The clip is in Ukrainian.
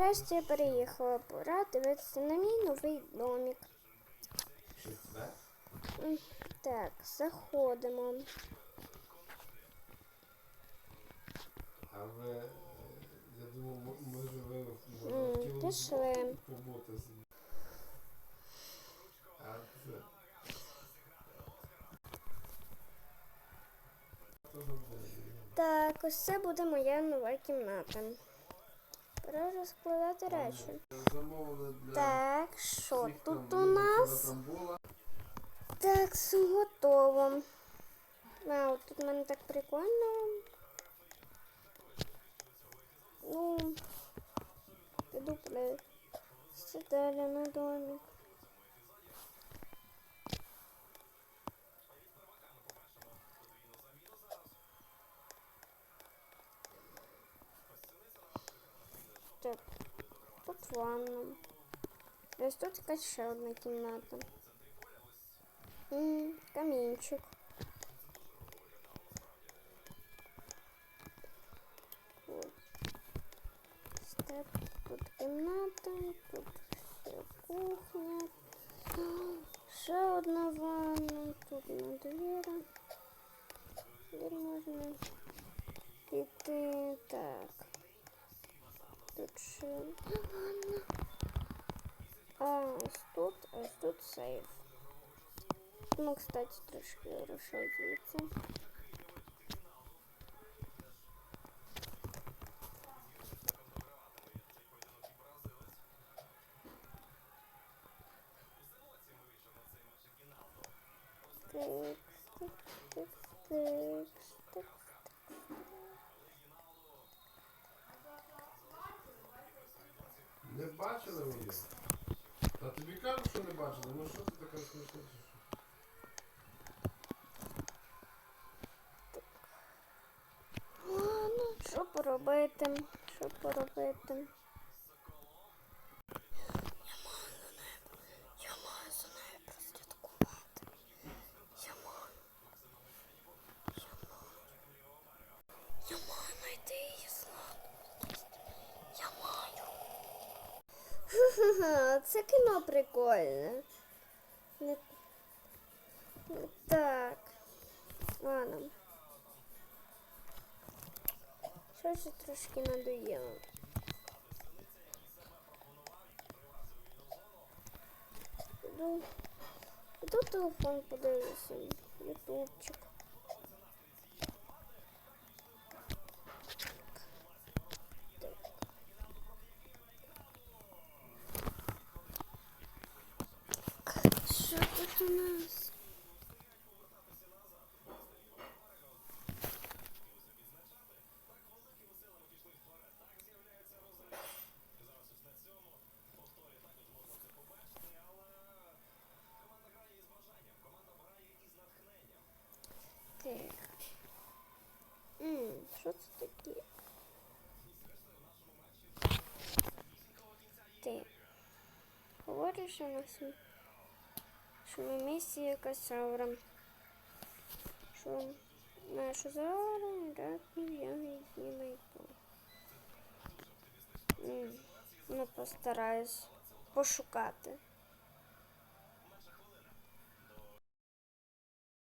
Нарешті я переїхала. Пора дивитися на мій новий домик. Так, заходимо. А ви, е, я думав, м- може ви М, може, хотіли пішли. побути собі. А це... Так, ось це буде моя нова кімната. Пора розкладати речі. Для Так, що тут у нас? Так, готово. Вау, тут в мене так прикольно. Ну, піду подивитися далі на домик. Так, тут ванна. Ось тут якась ще одна кімната. М, камінчик. От. Так, тут кімната, тут ще кухня. Ще одна ванна, тут на двері. Де можна піти. Так. Тут ще ванна. А ось тут, ось тут сейф. Ну, кстати, трошки грошей звідси. Так, так, так, так, так. Не бачили ви її? Та тобі кажуть, що не бачили. Ну що ти така смішна? Ну, що поробити? Що поробити? Це кіно прикольне. Не, так. Ладно. Щось вже трошки надоело. Іду, іду телефон подивлюся. Ютубчик. Так. Що тут у нас? Що це таке? Так. Говориш, у нас м- що на місці якась аура. Що наша заура, рад я її найду. Ну, постараюсь пошукати.